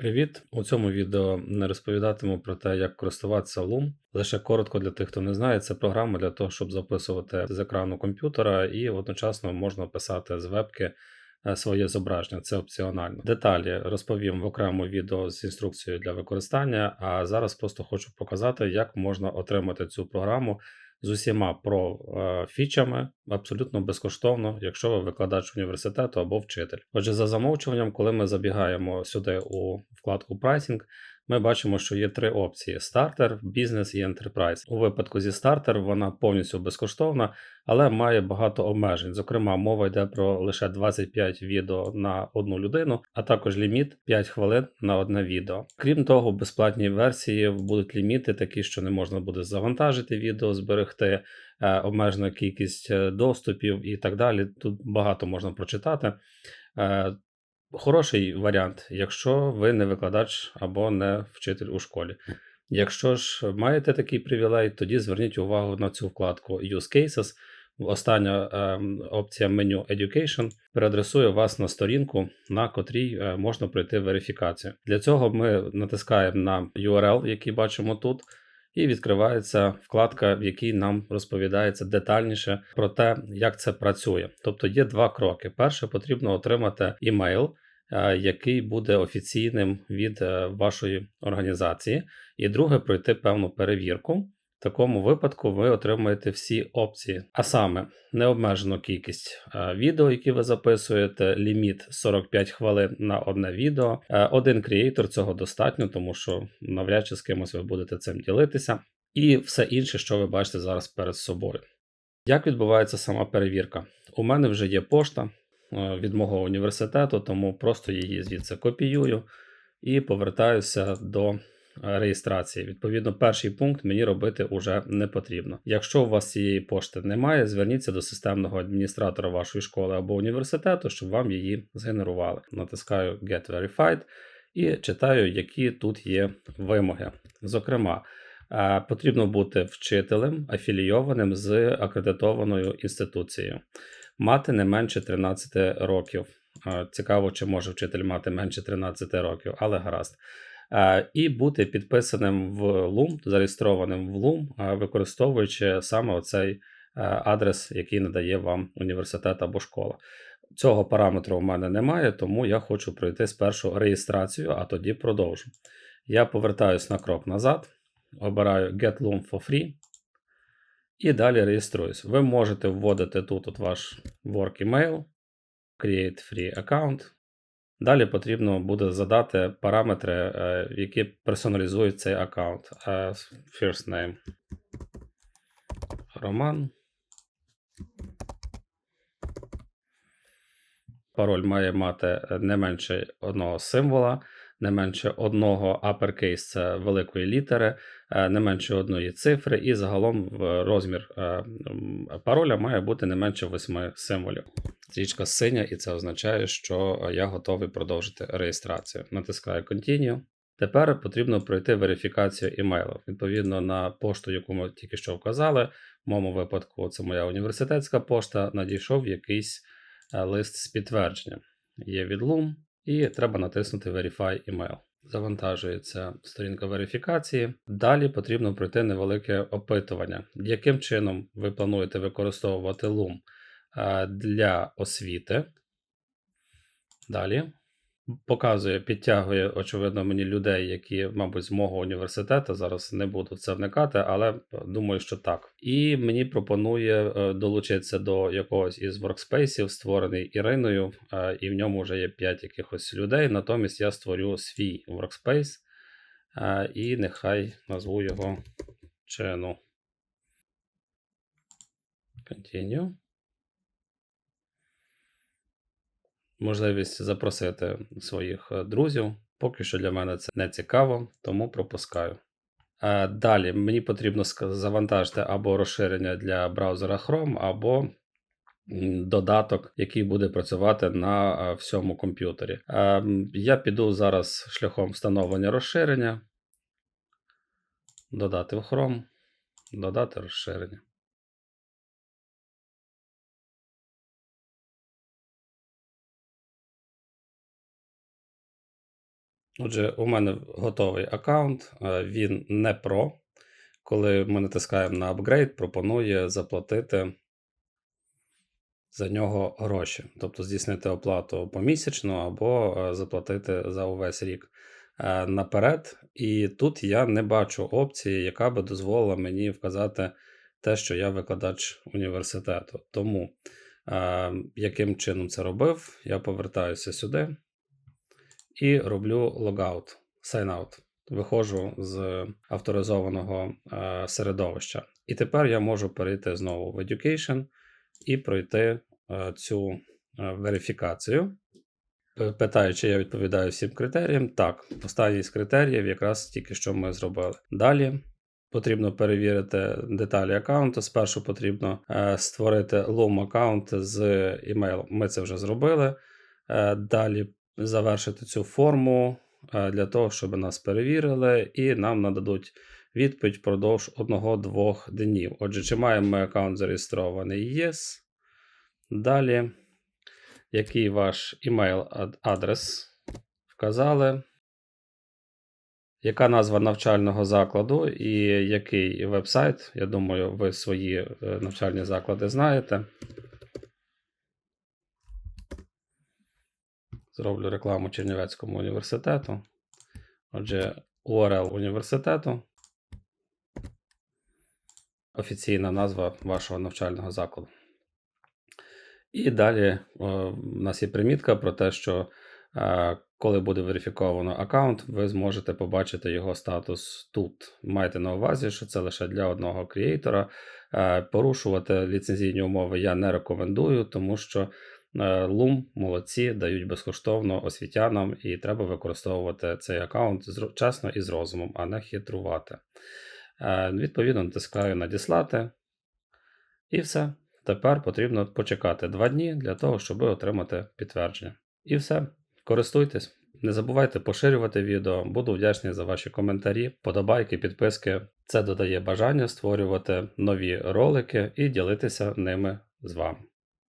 Привіт! У цьому відео не розповідатиму про те, як користуватися Loom. Лише коротко для тих, хто не знає, це програма для того, щоб записувати з екрану комп'ютера і одночасно можна писати з вебки е, своє зображення. Це опціонально. Деталі розповім в окремому відео з інструкцією для використання. А зараз просто хочу показати, як можна отримати цю програму з усіма про е, фічами абсолютно безкоштовно, якщо ви викладач університету або вчитель. Отже, за замовчуванням, коли ми забігаємо сюди у вкладку Pricing, ми бачимо, що є три опції: стартер, бізнес і Enterprise. У випадку зі стартер вона повністю безкоштовна, але має багато обмежень. Зокрема, мова йде про лише 25 відео на одну людину, а також ліміт 5 хвилин на одне відео. Крім того, в безплатній версії будуть ліміти, такі, що не можна буде завантажити відео, зберегти. е, Обмежена кількість е, доступів і так далі. Тут багато можна прочитати. Е, Хороший варіант, якщо ви не викладач або не вчитель у школі. Якщо ж маєте такий привілей, тоді зверніть увагу на цю вкладку Use Cases. Остання ем, опція меню Education переадресує вас на сторінку, на котрій е, можна пройти верифікацію. Для цього ми натискаємо на URL, який бачимо тут, і відкривається вкладка, в якій нам розповідається детальніше про те, як це працює. Тобто є два кроки. Перше, потрібно отримати імейл, е, який буде офіційним від е, вашої організації, і друге, пройти певну перевірку. В такому випадку ви отримаєте всі опції, а саме необмежену кількість е, відео, які ви записуєте, ліміт 45 хвилин на одне відео. Е, Один креатор цього достатньо, тому що навряд чи з кимось ви будете цим ділитися, і все інше, що ви бачите зараз перед собою. Як відбувається сама перевірка? У мене вже є пошта е, від мого університету, тому просто її звідси копіюю і повертаюся до реєстрації. Відповідно, перший пункт мені робити вже не потрібно. Якщо у вас цієї пошти немає, зверніться до системного адміністратора вашої школи або університету, щоб вам її згенерували. Натискаю Get Verified і читаю, які тут є вимоги. Зокрема, е, потрібно бути вчителем, афілійованим з акредитованою інституцією, мати не менше 13 років. Е, Цікаво, чи може вчитель мати менше 13 років, але гаразд. Е, І бути підписаним в Loom, зареєстрованим в Loom, е, використовуючи саме оцей е, адрес, який надає вам університет або школа. Цього параметру у мене немає, тому я хочу пройти спершу реєстрацію, а тоді продовжу. Я повертаюсь на крок назад, обираю Get Loom for Free і далі реєструюсь. Ви можете вводити тут от ваш work email, create free account. Далі потрібно буде задати параметри, е, які персоналізують цей аккаунт. Е, First name Роман. Пароль має мати е, не менше одного символа, не менше одного uppercase – великої літери, не менше одної цифри, і загалом розмір е, пароля має бути не менше восьми символів. Стрічка синя, і це означає, що я готовий продовжити реєстрацію. Натискаю Continue. Тепер потрібно пройти верифікацію імейлу. Відповідно на пошту, яку ми тільки що вказали. В моєму випадку це моя університетська пошта. Надійшов якийсь е, лист з підтвердженням. Є від Loom, і треба натиснути Verify email. Завантажується сторінка верифікації. Далі потрібно пройти невелике опитування, яким чином ви плануєте використовувати Loom е, для освіти. Далі показує, підтягує, очевидно, мені людей, які, мабуть, з мого університету. Зараз не буду в це вникати, але думаю, що так. І мені пропонує е, долучитися до якогось із воркспейсів, створений Іриною, е, і в ньому вже є 5 якихось людей. Натомість я створю свій е, і нехай назву його чену. Continue. Можливість запросити своїх е, друзів. Поки що для мене це не цікаво, тому пропускаю. Е, Далі мені потрібно завантажити або розширення для браузера Chrome, або додаток, який буде працювати на е, всьому комп'ютері. Я піду зараз шляхом встановлення розширення. Додати в Chrome, додати розширення. Отже, у мене готовий аккаунт, е, він не про. Коли ми натискаємо на апгрейд, пропонує заплатити за нього гроші, тобто здійснити оплату помісячно або е, заплатити за увесь рік е, наперед. І тут я не бачу опції, яка би дозволила мені вказати те, що я викладач університету. Тому яким чином це робив, я повертаюся сюди і роблю логаут, sign-out. Виходжу з авторизованого е, середовища. І тепер я можу перейти знову в Education і пройти е, цю е, верифікацію. Питаю, чи я відповідаю всім критеріям. Так, останній з критеріїв якраз тільки що ми зробили. Далі потрібно перевірити деталі аккаунту. Спершу потрібно е, створити Loom аккаунт з імейлом. Ми це вже зробили. Е, Далі завершити цю форму е, для того, щоб нас перевірили, і нам нададуть відповідь впродовж одного-двох днів. Отже, чи маємо ми аккаунт зареєстрований? Yes. Далі, який ваш імейл адрес вказали. Яка назва навчального закладу і який веб-сайт? Я думаю, ви свої е, навчальні заклади знаєте. Зроблю рекламу Чернівецькому університету. Отже, URL університету. Офіційна назва вашого навчального закладу. І далі у нас є примітка про те, що е, коли буде верифіковано аккаунт, ви зможете побачити його статус тут. Майте на увазі, що це лише для одного креатора. Е, порушувати ліцензійні умови я не рекомендую, тому що е, Loom молодці дають безкоштовно освітянам, і треба використовувати цей аккаунт чесно і з розумом, а не хитрувати. Е, Відповідно, натискаю надіслати. І все. Тепер потрібно почекати два дні для того, щоб отримати підтвердження. І все. Користуйтесь. Не забувайте поширювати відео. Буду вдячний за ваші коментарі, подобайки, підписки. Це додає бажання створювати нові ролики і ділитися ними з вами.